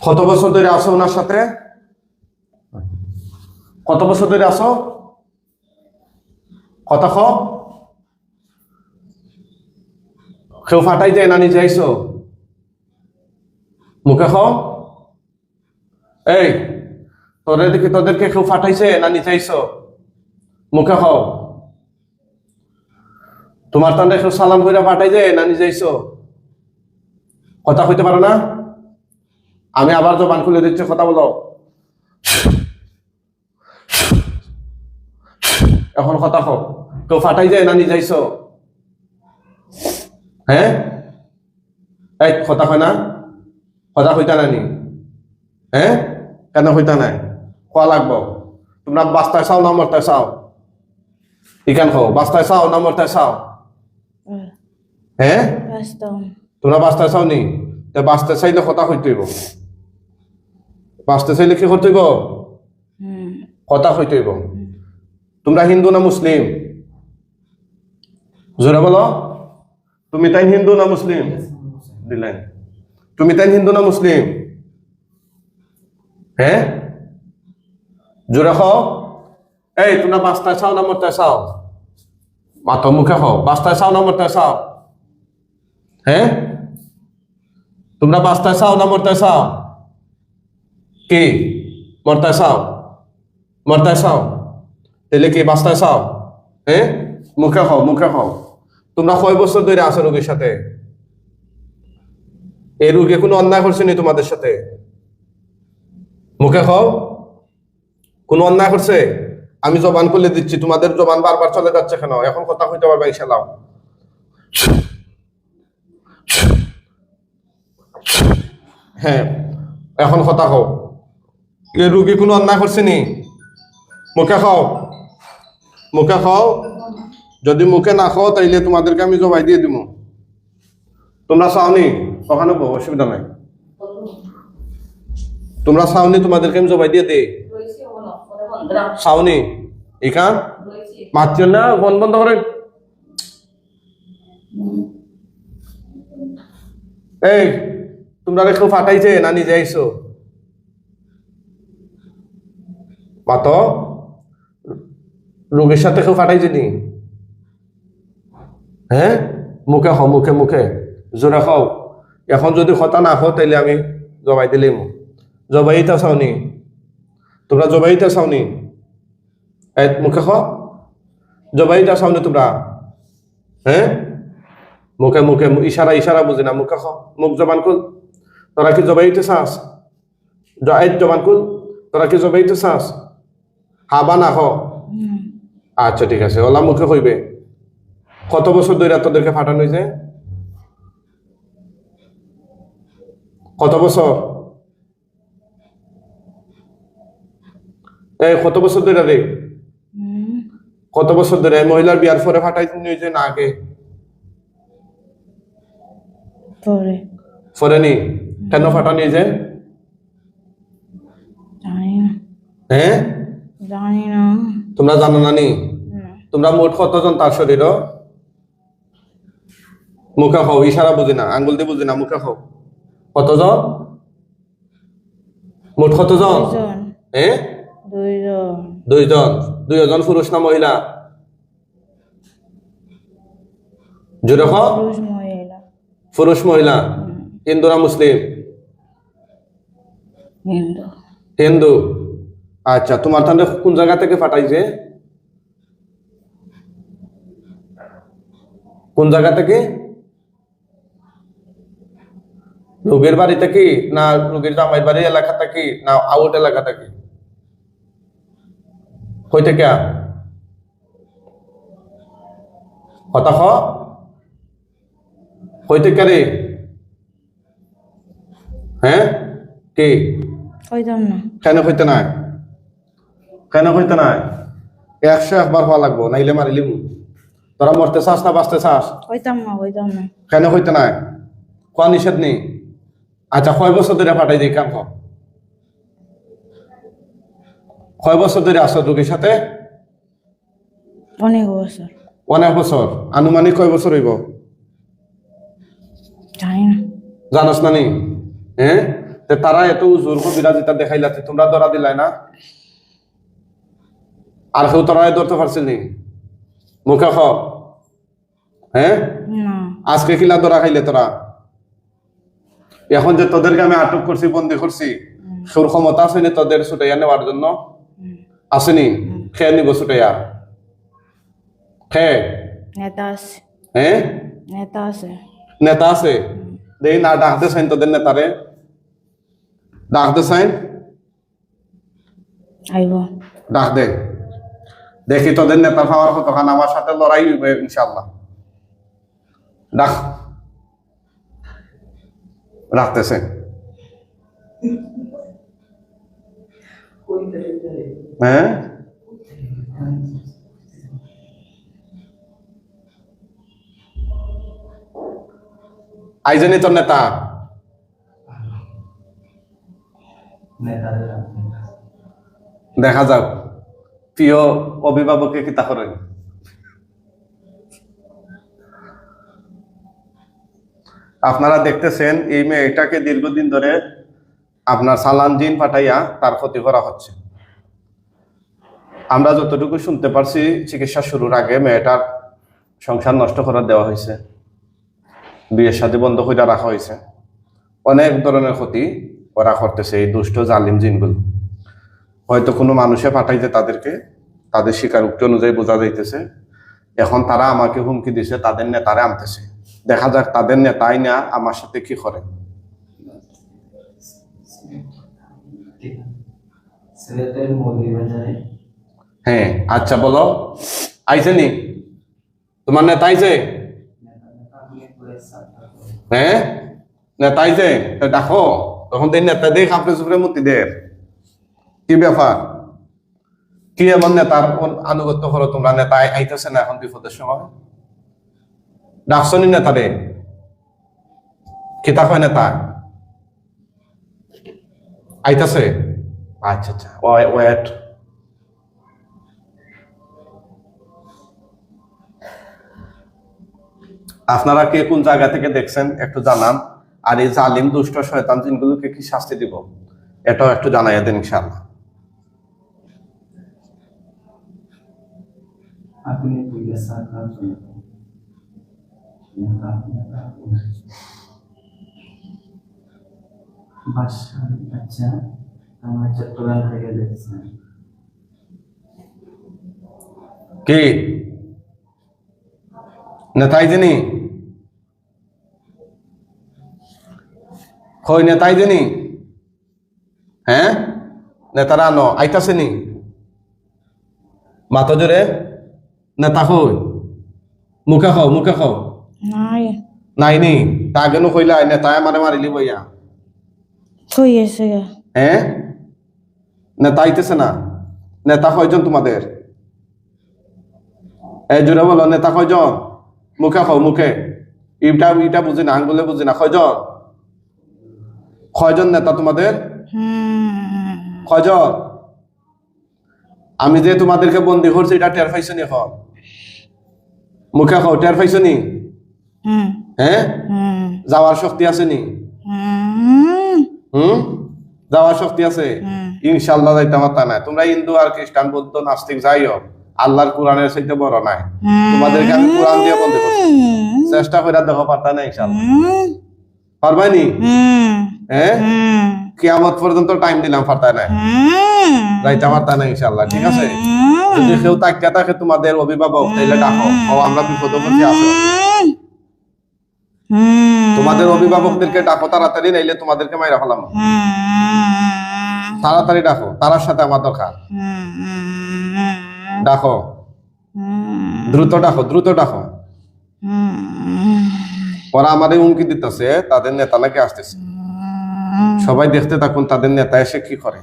কত বছর ধরে আসো ওনার সাথে? কত বছর ধরে কত খ কেউ ফাটাই যায় না, নিজে আইসো মুখে খ এই তোদের দেখি তোদেরকে কেউ ফাটাইছে না, নিজে আইসো মুখে খ তোমার তান্ডে কেউ সালাম করে ফাটাই যায় না, নিজে আইসো কথা কইতে পারো না? আমি আবার জবান খুলে দিচ্ছি কথা বলো। এখন কথা হোক কেউ ফাটাই যায় না নিজে আইসো? হ্যাঁ? এই কথা হয় না? কথা হইতা নানি হ্যাঁ? কেন হইতা নাই? খোয়া লাগবো। তোমরা বাস্তায় চাও না মরতায় চাও ইকান খাও বাস্তায় চাও না মরতায় চাও। হ্যাঁ। বাস্তব তোমরা বাঁচতে চাও নি তে বাঁচতে চাইলে কথা হইতে হইব। বাঁচতে চাইলে কি করতে হইব? হুম কথা হইতে হইব। তোমরা হিন্দু না মুসলিম? জোরে বলো। তুমি তাই হিন্দু না মুসলিম? দিলেন। তুমি তাই হিন্দু না মুসলিম? হ্যাঁ? জোরে খাও এই তোমরা বাঁচতে চাও না মরতে চাও? মাতো মুখে খাও বাঁচতে চাও না মরতে চাও? হ্যাঁ? তোমরা বাঁচতে চাও না মরতে চাও? কি? মরতে চাও? মরতে চাও? তাহলে কি বাঁচতে চাও? হ্যাঁ মুখে খাও মুখে খাও তোমরা কয় বছর ধরে আছো রোগীর সাথে? এই রোগী কোনো অন্যায় করছে নি তোমাদের সাথে? মুখে খাও কোনো অন্যায় করছে আমি জবান করলে দিচ্ছি, তোমাদের জবান বারবার চলে যাচ্ছে কেন? এখন কথা হইতে পারবে ইনশাল্লাহ হ্যাঁ এখন কথা খাও রুগী কোনো অন্যায় করছে নি? মুখে খাও। মুখে খাও। যদি মুখে না খাও, তাইলে তোমাদেরকে আমি জবাই দিয়ে দিব তোমরা চাওনি? ওখানে অসুবিধা নাই। তোমরা চাওনি, তোমাদেরকে আমি জবাই দিয়ে দে চাওনি? এখান মাতিও না বন বন্ধ করেন। এই, তোমরা কেউ ফাটাইছে না নিজে আইসো মাত রোগীর সাথে কেউ ফাটাইছে নি হ্যাঁ মুখে খাও মুখে মুখে। জোরে খাও এখন যদি কথা না খাও তাইলে আমি জবাই দিলেই মু জবাইটা চাওনি। তোমরা জবাইটা চাওনি? এই, মুখে খাও জবাইটা চাওনি তোমরা? হ্যাঁ মুখে মুখে ইশারা ইশারা বুঝি না। মুখে খাও মুখ জবান কুল তোরা কি জবাইতে চাস? জবান কুল তোরা কি জবাইতে চাস? হাবা না হ। আচ্ছা ঠিক আছে। ওলা মুখে হইবে কত বছর ধরে তোদেরকে ফাটানো হয়েছে কত বছর? এই কত বছর ধরে রে? কত বছর ধরে মহিলার বিয়ার পরে ফাটাই নিয়েছে না আগে? পরে। নি? কেন ফাটা নিয়েছে জানি হ্যাঁ? জানি না তোমরা জানো না নি তোমরা মোট কতজন তার শরীর মুখে খাও ইশারা বুঝি না আঙ্গুল দিয়ে বুঝি না মুখে খাও। কতজন? মোট কতজন? দুইজন। হ্যাঁ দুইজন। দুইজন। পুরুষ না মহিলা? জোরে মহিলা। পুরুষ মহিলা? হিন্দু না মুসলিম? হিন্দু। হিন্দু। আচ্ছা তোমার তাহলে কোন জায়গা থেকে পাঠাইছে কোন জায়গা থেকে? রোগের বাড়ি থেকে না রোগীর জামাই বাড়ি এলাকা থেকে না আউট এলাকা থেকে? কই থেকে? কথা খ কই থেকে রে? হ্যাঁ? কি? কেন হইতে নাই? কেন হইতে নাই? একশো একবার হওয়া লাগবো নাইলে মারিলিম তোরা মরতে চাস না বাঁচতে চাস? না না। কেন হইতে নাই? কোয়া নিষেধ নেই। আচ্ছা কয় বছর ধরে ফাটাই দিই কাম কর কয় বছর ধরে আসো রোগীর সাথে অনেক বছর অনেক বছর আনুমানিক কয় বছর হইব। জানি না। জানাস নি হ্যাঁ তে তারা এত জোর কবিরা যেটা দেখাইলা তে তোমরা ধরা দিলাই না? আর কেউ তোরা ধরতে পারছিল নি? মুখে খ। হ্যাঁ আজকে কিলা ধরা খাইলে তোরা? এখন যে তোদেরকে আমি আটক করছি বন্দি করছি সুর ক্ষমতা আসেনি তোদের ছুটাইয়া নেওয়ার জন্য? আসেনি খেয়ে নিব ছুটাইয়া। খেয়ে আছে। হ্যাঁ নেতা আছে। নেতা আছে? দেই না ডাকতে চাইন তোদের নেতারে। ডাকতে চাইন ডাক দে। দেখি তোদের নেতা পাওয়ার কতখান আমার সাথে লড়াই হইবে ইনশাল্লাহ ডাক রাখতেছে। হ্যাঁ? আইজনি তোর নেতা। দেখা যাক। প্রিয় অভিভাবককে কিতা করেন আপনারা দেখতেছেন এই মেয়েটাকে দীর্ঘদিন ধরে আপনার সালান জিন পাঠাইয়া তার ক্ষতি করা হচ্ছে। আমরা যতটুকু শুনতে পারছি, চিকিৎসা শুরুর আগে মেয়েটার সংসার নষ্ট করে দেওয়া হয়েছে। বিয়ের সাথে বন্ধ করে রাখা হয়েছে। অনেক ধরনের ক্ষতি ওরা করতেছে এই দুষ্ট জালিম জিনগুলো। হয়তো কোনো মানুষে পাঠাইছে তাদেরকে তাদের স্বীকারোক্তি অনুযায়ী বোঝা যাইতেছে এখন তারা আমাকে হুমকি দিছে তাদের নেতারে আনতেছে। দেখা যাক তাদের নেতাই না আমার সাথে কি করে। হ্যাঁ আচ্ছা বলো। আইছে নি? তোমার নেতা আইছে? হ্যাঁ? নেতা আইছে? তো দেখো তখন দেন নেতা দেখ আপনি সুপরে মতি দের কি ব্যাপার? কি এমন নেতার আনুগত্য তোমরা নেতা আইতেছে না এখন বিপদের সময়? কিতা কয় নেতা? আচ্ছা আচ্ছা ওয়েট। আপনারা কে কোন জায়গা থেকে দেখছেন, একটু জানান। আর এই জালিম, দুষ্ট, শয়তান জিনগুলোকে কি শাস্তি দিব? এটাও একটু জানাইয়া দেন ইনশাআল্লাহ। আপনি পুলিশ সরকার বাসা আচ্ছা আমরা নেতাই দিনি হ্যাঁ? নেতারা আনো আইতাছে নি মাথা জোরে। নেতা কই মুখে খাও মুখে খাও। নাই। নাই নি? তা কেন কইলা নেতায় মারে মারিলি বইয়া কই গা হ্যাঁ নেতা আইতেছে না নেতা কয়জন তোমাদের? এই জুড়ে বলো নেতা কয়জন? মুখে খাও মুখে। ইটা ইটা বুঝি না আঙ্গুলে বুঝি না কয়জন? কয়জন নেতা তোমাদের? কয়জন? আমি যে তোমাদেরকে বন্দি করছি এটা টের পাইছো নি এখন? মুখে টের পাইছো নি? হ্যাঁ যাওয়ার শক্তি আছে নি? হুম। যাওয়ার শক্তি আছে? ইনশাল্লাহ যাইতে পারতা নাই। তোমরা হিন্দু আর খ্রিস্টান বৌদ্ধ নাস্তিক যাই হোক আল্লাহর কোরআনের চাইতে বড় নাই। তোমাদেরকে আমি কোরআন দিয়ে বলতে চেষ্টা করে দেখো পারতা না ইনশাল্লাহ হুম। পারবাই নি? হুম। হ্যাঁ কিয়ামত পর্যন্ত টাইম দিলাম পারতা না হুম। যাইতে পারতা না ইনশাল্লাহ ঠিক আছে? যদি কেউ তাকিয়া থাকে তোমাদের অভিভাবক তাইলে ডাকো। ও আমরা বিপদ আসো হুম। তোমাদের অভিভাবকদেরকে ডাকো তাড়াতাড়ি নাইলে তোমাদেরকে মাইরা ফেলাম। তাড়াতাড়ি ডাকো তারার সাথে আমার দরকার। ডাকো। দ্রুত ডাকো দ্রুত ডাকো। ওরা আমাদের হুমকি দিতেছে তাদের নেতা নাকি আসতেছে। সবাই দেখতে থাকুন তাদের নেতা এসে কি করে?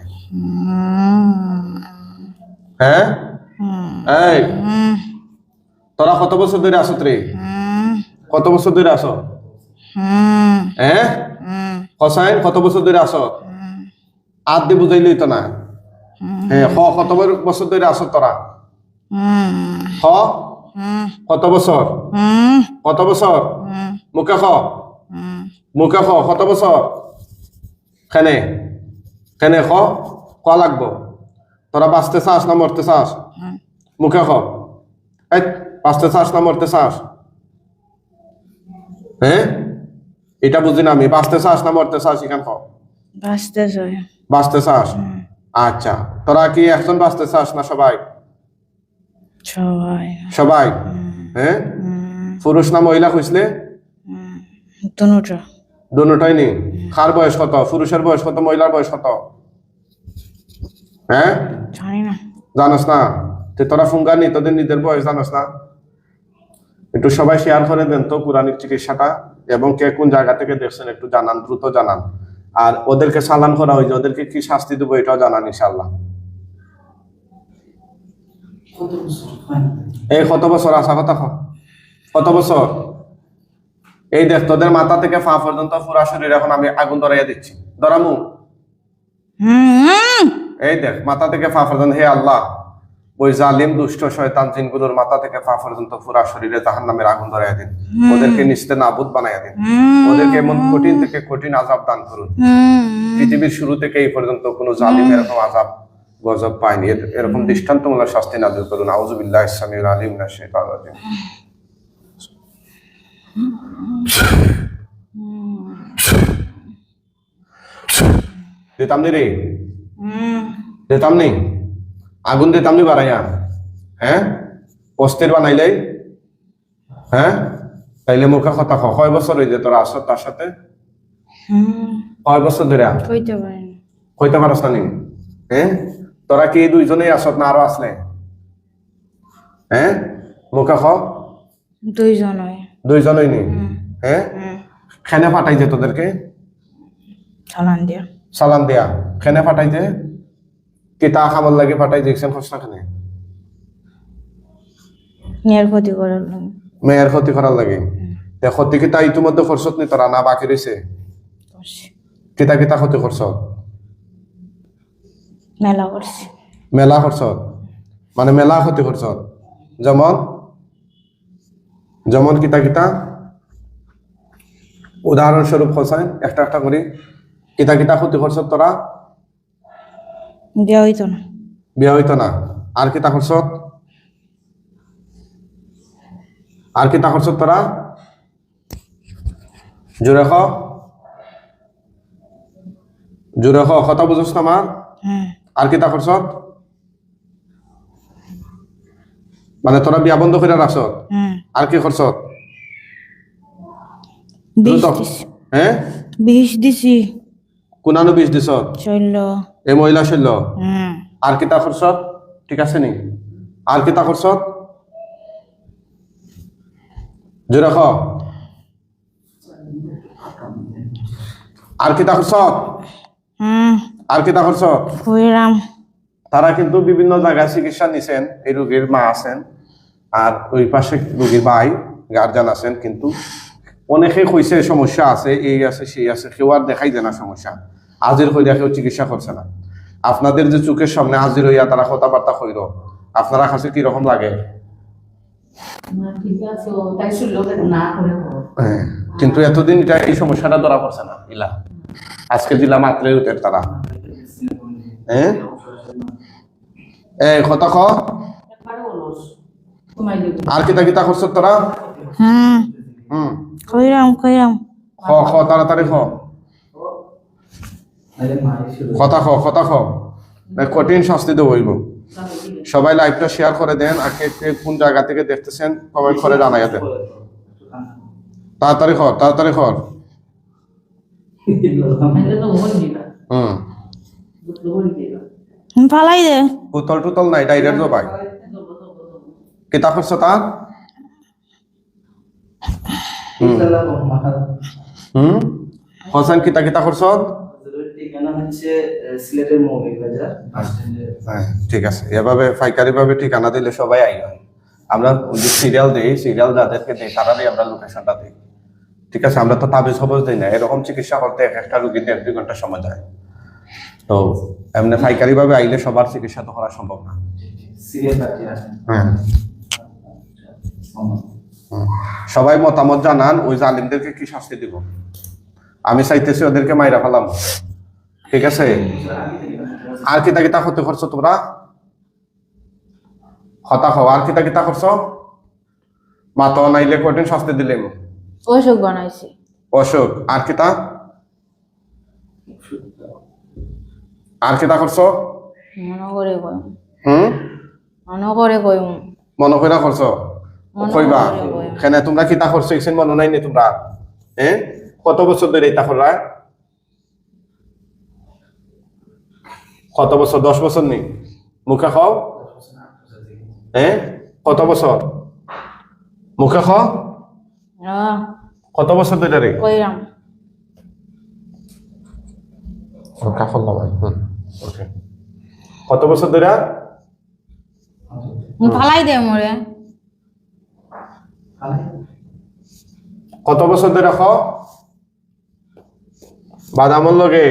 হ্যাঁ? এই তোরা কত বছর ধরে আসো রে কত বছর ধরে আসো? হ্যাঁ? কসাইন কত বছর ধরে আসো? আর দিয়ে বুঝাইলি তো না। হ্যাঁ হ কত বছর ধরে আসো তোরা? হ? কত বছর? কত বছর? মুখে খ। মুখে খ কত বছর? খেনে খেনে খ? ক লাগবো। তোরা বাঁচতে চাস না মরতে চাস মুখে খ এই বাঁচতে চাস না মরতে চাস হ্যাঁ এটা বুঝি না আমি বাঁচতে চাস না মরতে চাস এখান খ বাঁচতে বাঁচতে চাস আচ্ছা। তোরা কি একজন বাঁচতে চাস না সবাই? সবাই। সবাই। হ্যাঁ পুরুষ না মহিলা খুঁজলে? দুটা দুটাই নেই। কার বয়স কত? পুরুষের বয়স কত? মহিলার বয়স কত? হ্যাঁ? জানি না। জানোস না? তে তোরা ফুঙ্গা নি তোদের নিজের বয়স জানোস না? একটু সবাই শেয়ার করে দেন তো পুরানিক চিকিৎসাটা এবং কে কোন জায়গা থেকে দেখছেন একটু জানান দ্রুত জানান। আর ওদেরকে সালাম করা হয়েছে ওদেরকে কি শাস্তি দেবো এটাও জানান ইনশাল্লাহ কত বছর? না এই কত বছর? আসা কথা কত বছর? এই দেখ তোদের মাথা থেকে পা পর্যন্ত পুরা শরীর এখন আমি আগুন ধরাইয়া দিচ্ছি। ধরামু? এই দেখ মাথা থেকে পা পর্যন্ত হে আল্লাহ ওই জালিম দুষ্ট শয়তান জিনগুলোর মাথা থেকে পা পর্যন্ত পুরা শরীরে জাহান নামের আগুন ধরাইয়া দিন। ওদেরকে নিস্তে নাবুদ বানাইয়া দিন। ওদেরকে এমন কঠিন থেকে কঠিন আজাব দান করুন। পৃথিবীর শুরু থেকে এই পর্যন্ত কোনো জালিম এরকম আজাব গজব পায়নি। এর- এরকম দৃষ্টান্তমূলক শাস্তি নাজিল করুন। আউযুবিল্লাহি ইসলামিল আলিম মিনাশ শাইতানির রাজিম দিতাম নি রে। হুম, দিতাম নি আগুন দিতাম নি বাড়াইয়া। হ্যাঁ? অস্থির বানাইলে। হ্যাঁ? তাইলে মুখে কথা কয় বছর হয়ে যে তোরা আসত তার সাথে? কয় বছর ধরে? কইতে পারস না। নি? হ্যাঁ? তোরা কি দুইজনেই আসত না আরও আসলে? হ্যাঁ? মুখে খ দুইজন হয়। দুইজনই নি? হ্যাঁ খেনে ফাটাইছে তোদেরকে। চালান দিয়া। সালাম দিয়া। খেনে ফাটাইছে কিতা খাবার লাগে ফাটাই দেখছেন খসনা খানে? নিয়ার ক্ষতি করার লাগে। মেয়ের ক্ষতি করার লাগে? তে ক্ষতি কিতা ইতিমধ্যে খরচত নি? তোরা না বাকি রয়েছে করছি। কিতা কিতা ক্ষতি খরচত মেলা করছি। মেলা খরচত মানে মেলা ক্ষতি খরচত যেমন? যেমন কিতা কিতা। উদাহরণস্বরূপ খসাই একটা একটা করি কিতা কিতা ক্ষতি খরচত তোরা বিয়া হইতো না। বিয়া হইতো না। আর কিতা খরচত আর কিতা খরচত তোরা জোরে খ। জোরে খ কথা বুঝছ আমার আর কিতা খরচত মানে তোরা বিয়া বন্ধ করে আর কি। দিছি। হ্যাঁ বিষ দিছি। কোনানো বিষ দিছত চলল এই মহিলা শৈল? আর কিতা খরচত ঠিক আছে নি? আর কিতা খরচত জোরে খ আর কিতা খরচত আর কিতা খরচত তারা কিন্তু বিভিন্ন জায়গায় চিকিৎসা নিছেন এই রোগীর মা আছেন। আর ওই পাশে রোগীর ভাই গার্জান আছেন কিন্তু অনেকে কইছে সমস্যা আছে এই আছে সেই আছে। কেউ আর দেখাই দেয় না সমস্যা। হাজির হইয়া কেউ চিকিৎসা করছে না। আপনাদের যে চোখের সামনে হাজির হইয়া তারা কথাবার্তা কইল আপনারা কাছে কি রকম লাগে। হ্যাঁ, কিন্তু এতদিন এটা এই সমস্যাটা ধরা পড়ছে না ইলা। আজকে দিলাম উঠের তারা। হ্যাঁ? এ কথা খ একবারে অলস ঘুমাই দেবো আর কিতা কিতা করছ তোরা? হুম হুম। কইরাম কইরাম। খ খ তাড়াতাড়ি খ। কথা খ কথা খ। না, কঠিন শাস্তি দেবো হইব। সবাই লাইভটা শেয়ার করে দেন আর কে কে কোন জায়গা থেকে দেখতেছেন কমেন্ট করে জানাইয়া দেন তাড়াতাড়ি খর তাড়াতাড়ি খর হুম। ফালাই দে। পুতল টুতল নাই ডাইরেক্ট জবাই করছ তার হুম। হোসেন কিতা কিতা করছ ঠিকানা হচ্ছে আহ, সিলেটের মৌলিবাজার বাস স্ট্যান্ডের হ্যাঁ। ঠিক আছে। এভাবে পাইকারি ভাবে ঠিকানা দিলে সবাই আই হয়। আমরা যে সিরিয়াল দেই সিরিয়াল যাদেরকে দেই তারারই আমরা লোকেশনটা দিই। ঠিক আছে? আমরা তো তাবিজ খবর দিই না। এরকম চিকিৎসা করতে এক একটা রুগীতে এক দুই ঘণ্টা সময় যায় তো এমনি পাইকারি ভাবে আইলে সবার চিকিৎসা তো করা সম্ভব না। হ্যাঁ। সবাই মতামত জানান ওই জালিমদেরকে কি শাস্তি দিব? আমি চাইতেছি ওদেরকে মাইরা ফেলাম। ঠিক আছে? আর কিতা কিতা ক্ষতি করছ তোমরা? হতা খাও। আর কিতা কিতা করছ? মাতো নাইলে কঠিন শাস্তি দিলেন অসুখ বানাইছি। অশোক আর কিতা? আর কিতা করছ? মনে করে কইম। হুম? মনে করে কইম। মনে কইরা করছ? কইবা। কেনে তোমরা কিতা করছ ইসেন মনে নাই নি তোমরা? হ্যাঁ? কত বছর ধরে এটা কররা কত বছর? দশ বছর নি? মুখে খাও হ্যাঁ? কত বছর? মুখে খাও কত বছর ধরে রে? কইরাম। কাফল ভাই কত বছর ধরে? ফালাই দে মোরে। কত বছর ধরে খাও? বাদামর লগে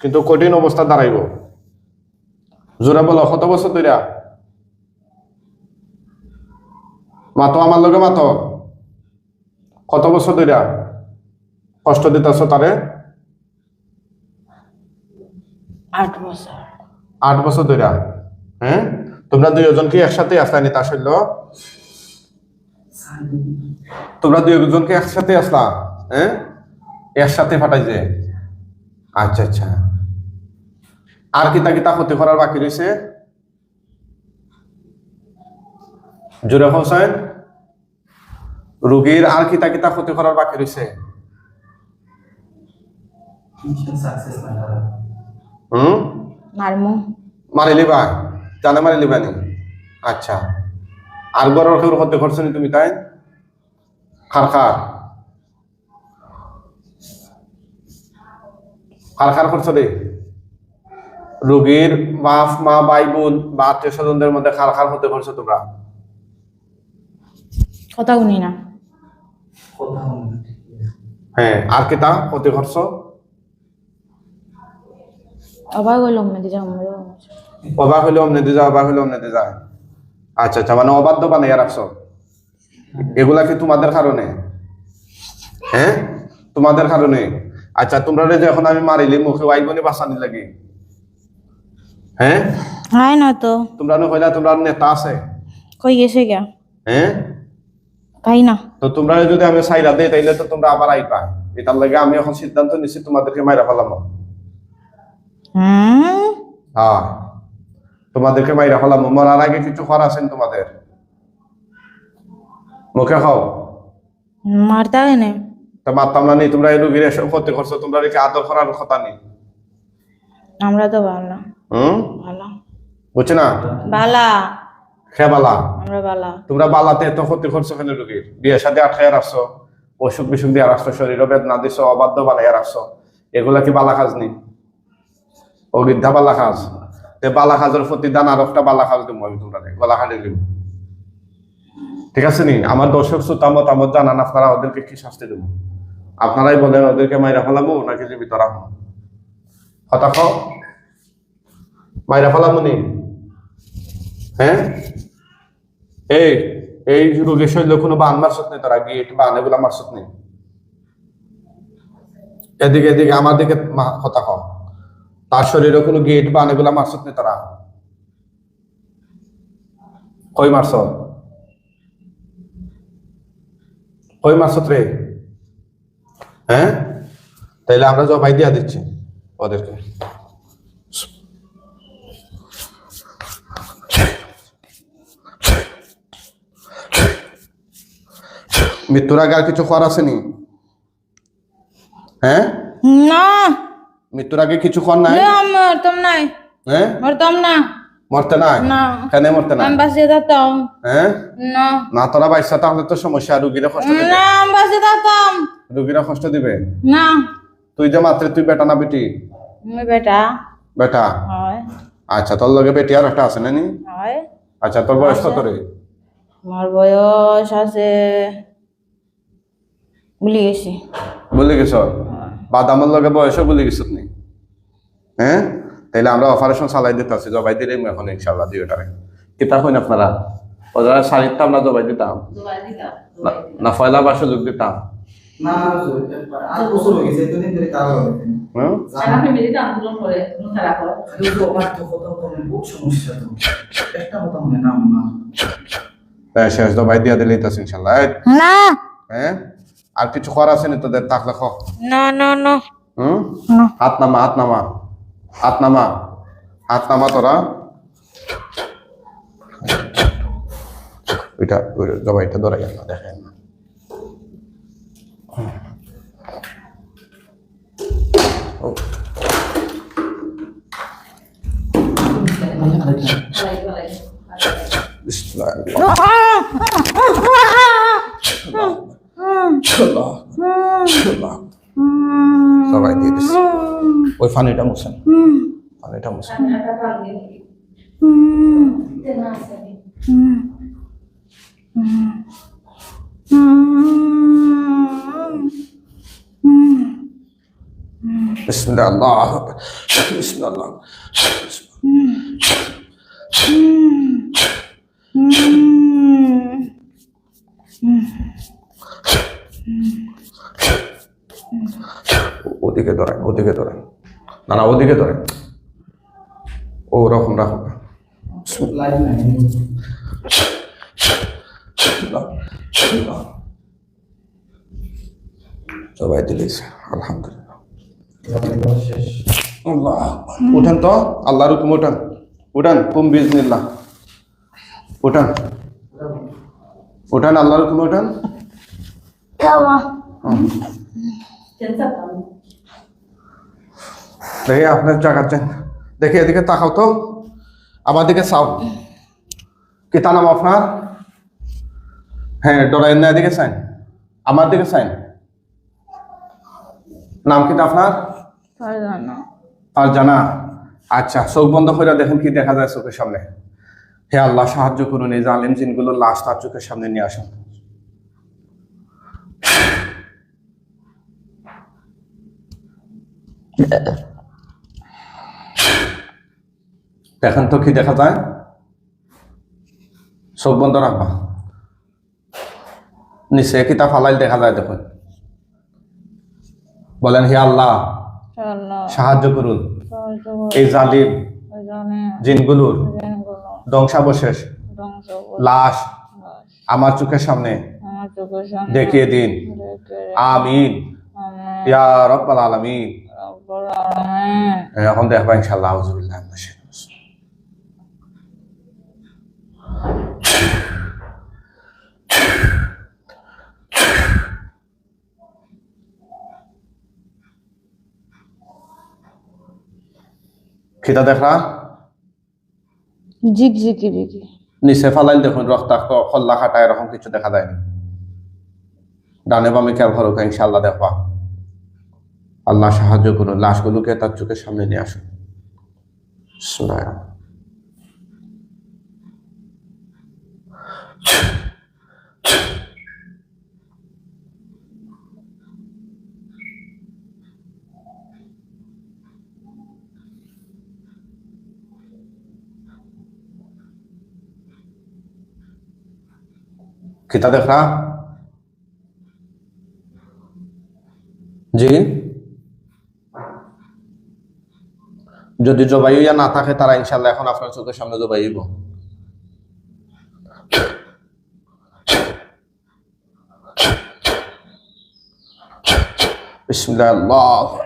কিন্তু কঠিন অবস্থা দাঁড়াইব। জোরে বলো কত বছর ধরে? মাতো আমার লগে মাতো। কত বছর ধরে? কষ্ট দিতেছ তারে? আট বছর। আট বছর ধরে? হ্যাঁ? তোমরা দুইজন কি একসাথে আসলানি তা শৈল তোমরা দুইজন কি একসাথে আসলা হ্যাঁ? একসাথে ফাটাই যে আচ্ছা আচ্ছা। আর কিতা কিতা ক্ষতি করার বাকি রয়েছে জোরে হোসেন রোগীর আর কিতা কিতা ক্ষতি করার বাকি রয়েছে হুম? মারমু। মারি লিবা জানে মারি লিবা নি আচ্ছা। আর গরর হতে করছ নি তুমি তাই? খার খার। খার খার করছ রে। রোগীর বাপ মা ভাই বোন বা আত্মীয় স্বজনদের মধ্যে খার খার হতে করছ তোমরা? কথা শুনি না। হ্যাঁ আর কিতা হতে করছ অবাক হইলাম মেদি যাও মেদি অবাক হইলে অমনে দিয়ে অবাক হইলে অমনে দিয়ে যায় আচ্ছা আচ্ছা মানে অবাধ্য বানাইয়া রাখছো এগুলা কি তোমাদের কারণে? হ্যাঁ? তোমাদের কারণে? আচ্ছা তোমরা যে এখন আমি মারিলি মুখে আইবনি বাঁচানি লাগে। হ্যাঁ? হয় না তো। তোমরা নো হইলা তোমরা নেতা আছে। কই গেছে হ্যাঁ? পাই না। তো তোমরা যদি আমি সাইরা দেই তাইলে তো তোমরা আবার আইবা। এটার লাগে আমি এখন সিদ্ধান্ত নিচ্ছি তোমাদেরকে মাইরা ফেলাম। হুম? হ্যাঁ। তোমাদেরকে মাইরা ফেলাম। মরার আগে কিছু করা আছেন তোমাদের? মুখে খাও। মারতা কেনে তা মারতাম না নি তোমরা এই রুগীর এসব ক্ষতি করছ তোমরা রেখে আদর করার কথা নেই আমরা তো ভালো। হুম? ভালো। বুঝছি না? বালা। খে বালা। আমরা বালা। তোমরা বালাতে এত ক্ষতি করছ কেন রুগীর? বিয়ে সাথে আটকায় রাখছো অসুখ বিসুখ দিয়ে রাখছো শরীরে বেদনা দিছো অবাধ্য বানাইয়া রাখছো। এগুলা কি বালা কাজ নেই অগিদ্ধা বালা কাজ। তে বালা কাজের প্রতিদান আর একটা বালা কাজ দিব, আমি তোমরা গলা খালি দিব। ঠিক আছে নি? আমার দর্শক শ্রোতা মতামত জানান, আপনারা ওদেরকে কি শাস্তি দেবো? আপনারাই বলেন, ওদেরকে মাইরা ফেলাবো নাকি জীবিত রাখব? খাও মাইরা ফেলাবো নি? হ্যাঁ? এই এই রোগের শরীরে কোনো বান মারছত নেই তারা? গিট বান এগুলা মারছত নেই এদিকে এদিকে, আমার দিকে কম তার শরীরে কোনো গেট বান এগুলা মারছত নেই তারা। কই মারছ কই মারছত রে? হ্যাঁ? তাইলে আমরা জবাই দিয়া দিচ্ছি ওদেরকে। মৃত্যুর আগে আর কিছু করার আসেনি হ্যাঁ? না। মৃত্যুর আগে কিছু কর নাই? না মরতাম নাই। হ্যাঁ মরতাম না। মরতে নাই? কেন মরতে নাই? বাঁচিয়ে থাকতাম। হ্যাঁ না। না তোরা বাইসা তাহলে তো সমস্যা রুগীরা কষ্ট দিবে। না বাঁচিয়ে থাকতাম। রুগীরা কষ্ট দিবে? না। তুই যে মাত্র তুই বেটা না বেটি? আমি বেটা। বেটা? হয়। আচ্ছা তোর লগে বেটি আর একটা আছে না নি? হয়। আচ্ছা তোর বয়স কত রে? আমার বয়স আছে ভুলে গেছি। বলে গেছ? বাদামের লগে বয়সও বলে গেছ নি? হ্যাঁ? তাইলে আমরা অপারেশন চালাই দিতে আছি জবাই দিলে এখন ইনশাল্লাহ দুইটারে কিতা হইন আপনারা? ওরা শাড়িটা আমরা জবাই দিতাম? না- ফয়লা বা সুযোগ দিতাম? শেষ দবাই দিয়া ইনশাল্লাহ হ্যাঁ? আর কিছু করার আছে না তোদের? থাকলে খ না না না। হুম? না। হাত নামা হাত নামা। হাত নামা হাত নামা তোরা ওইটা ওইটা জবাইটা ধরে গেল দেখেন না ও, বিসমিল্লাহ। আল্লাহ, আল্লাহ। জবাই দিয়ে দিস ওই ফানিটা মুছেন আল্লাহ বিসমিল্লাহ। ওদিকে ধরেন ওদিকে ধরেন না না ওদিকে ধরেন ও রকম রাখো লাইভ নাই সবাই দিলিস আলহামদুলিল্লাহ। আল্লাহ উঠান তো আল্লাহর হুকুম উঠান। উঠান কুম বিজনিল্লাহ। উঠান। উঠান আল্লাহর হুকুম উঠান। দেখি আপনার জায়গাচ্ছেন দেখি এদিকে তাকাও তো। আমার দিকে চাও। কি তা নাম আপনার? হ্যাঁ ডরাইন না এদিকে সাইন আমার দিকে সাইন নাম কি তা আপনার? আর জানা আচ্ছা চোখ বন্ধ করে দেখেন কি দেখা যায় চোখের সামনে। হে আল্লাহ সাহায্য করুন এই জালিম জিনগুলো লাশ তার চোখের সামনে নিয়ে আসুন। দেখেন তো কি দেখা যায়? চোখ বন্ধ রাখবা। নিচে কিতা ফালাইল দেখা যায় দেখুন। বলেন হে আল্লাহ সাহায্য করুন। এই জালিম জিনগুলোর ধ্বংসাবশেষ লাশ আমার চোখের সামনে দেখিয়ে দিন। আমিন। আমি ইয়া রব্বাল আলামিন। রব্বুল আলামিন। এখন দেখবা ইনশাআল্লাহ আউযুবিল্লাহি মিনাশ দেখরা ঝিক ঝিকি ঝিকি নিচে ফালাইল দেখুন রক্তাক্ত খল্লা খাটা এরকম কিছু দেখা যায়নি ডানে বামে খেয়াল করো ইনশাল্লাহ দেখবা। আল্লাহ সাহায্য করুন লাশগুলোকে তার চোখের সামনে নিয়ে আসুন। বিসমিল্লাহির রহমানির রহিম। কিতা জি? যদি জবাই হইয়া না থাকে, তারা ইনশাল্লাহ এখন আপনার চোখের সামনে জবাই হইব। বিসমিল্লাহ।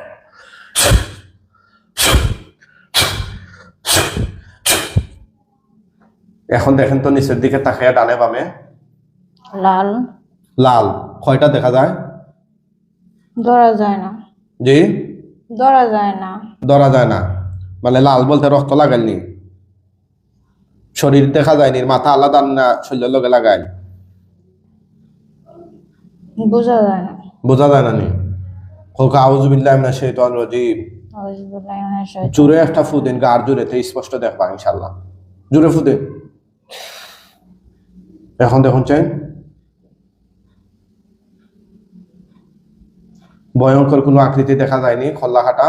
এখন দেখেন তো নিচের দিকে তাকাইয়া ডানে বামে। লাল। লাল। কয়টা দেখা যায়? ধরা যায় না। জি? ধরা যায় না। ধরা যায় না। মানে লাল বলতে রক্ত লাগাইনি শরীর দেখা যায়নি মাথা আলাদা না শরীরের লগে লাগাই বোঝা যায় না। বোঝা যায় না নি? হোকা আউজুবিল্লাহ মিনাশ শাইতানির রাজিম। জুড়ে একটা ফু দিন গার জুড়েতে স্পষ্ট দেখবা ইনশাল্লাহ জুড়ে ফু দিন এখন দেখুন চাই। ভয়ঙ্কর কোনো আকৃতি দেখা যায়নি খল্লাহাটা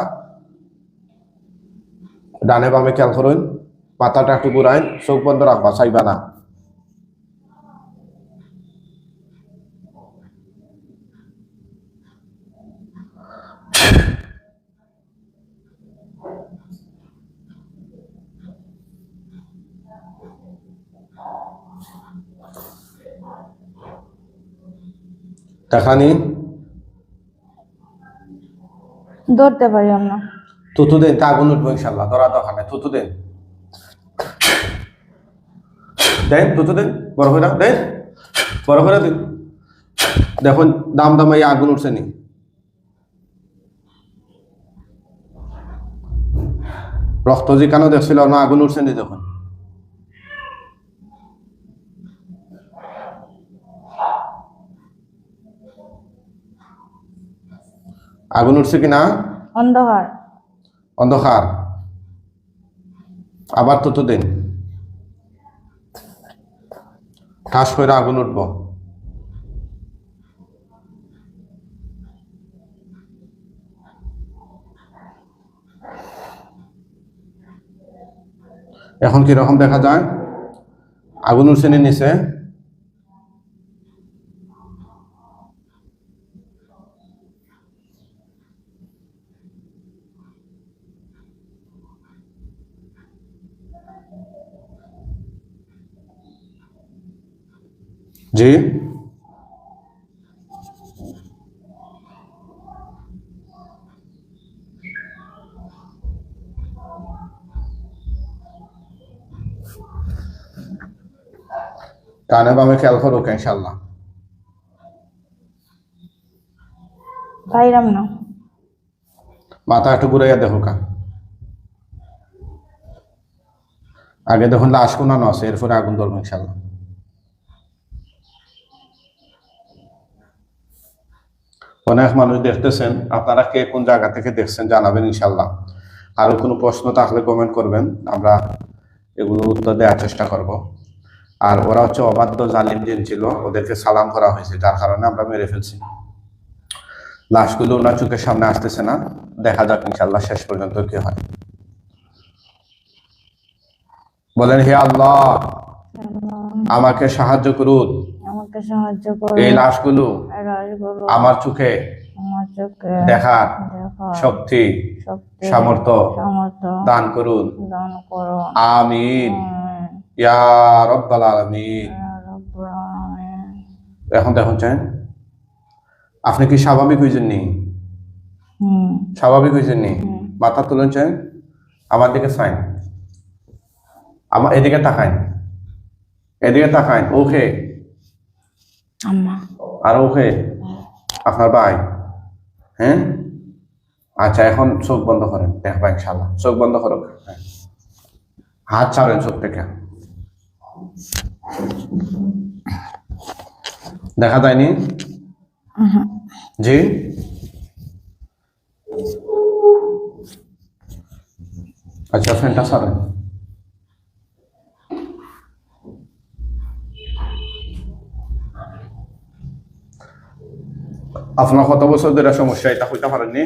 ডানে বামে খেয়াল করুন, পাতাটা একটু ঘুরাইন চোখ বন্ধ রাখবা, চাইবা না। দেখানি ধরতে পারি আমরা। তুতু দেন, তা আগুন উঠবো ইনশাল্লাহ, ধরা তো নাই তুতু দেন। দেন তুতু দেন, বড় করে, দেন, বড় করে দেন। দেখুন, দাম দাম এই আগুন উঠছে নি। রক্ত যে কেন দেখছিল আগুন উঠছে নি দেখুন। আগুন উঠছে কিনা? অন্ধকার। অন্ধকার। আবার তুতু দিন। ঠাস করে আগুন উঠবো। এখন কি রকম দেখা যায়? আগুন উঠছে নি নিচে? জি? কানে বামে খেয়াল করো ইনশাল্লাহ পাইলাম না। মাথা একটু ঘুরাইয়া দেখো কা। আগে দেখুন লাশ কোনানো আছে এরপরে আগুন ধরবো ইনশাল্লাহ অনেক মানুষ দেখতেছেন আপনারা কে কোন জায়গা থেকে দেখছেন জানাবেন ইনশাল্লাহ আরও কোনো প্রশ্ন থাকলে কমেন্ট করবেন আমরা এগুলো উত্তর দেওয়ার চেষ্টা করব। আর ওরা হচ্ছে অবাধ্য জালিম দিন ছিল ওদেরকে সালাম করা হয়েছে যার কারণে আমরা মেরে ফেলছি। লাশগুলো ওনার চোখের সামনে আসতেছে না দেখা যাক ইনশাল্লাহ শেষ পর্যন্ত কি হয়। বলেন হে আল্লাহ। আমাকে সাহায্য করুন। আমাকে সাহায্য করো এই লাশগুলো এই আমার চোখে আমার চোখে দেখার শক্তি সামর্থ্য সামর্থ্য দান করুন। দান আমিন। ইয়া রব্বাল আলামিন। এখন দেখুন চান। আপনি কি স্বাভাবিক হয়েছেন নি? স্বাভাবিক হয়েছেন নি? মাথা তুলেন চান। আমার দিকে চাইন আমার এদিকে তাকাইন এদিকে তাকাইন ওকে। আম্মা। আর ওকে? আপনার ভাই? হ্যাঁ? আচ্ছা এখন চোখ বন্ধ করেন। দেখবা ইনশাল্লাহ চোখ বন্ধ করো হ্যাঁ। হাত ছাড়েন চোখ থেকে। দেখা যায়নি। জি? আচ্ছা ফ্যানটা ছাড়েন। আপনার কত বছর ধরে সমস্যা এটা হইতে পারেননি।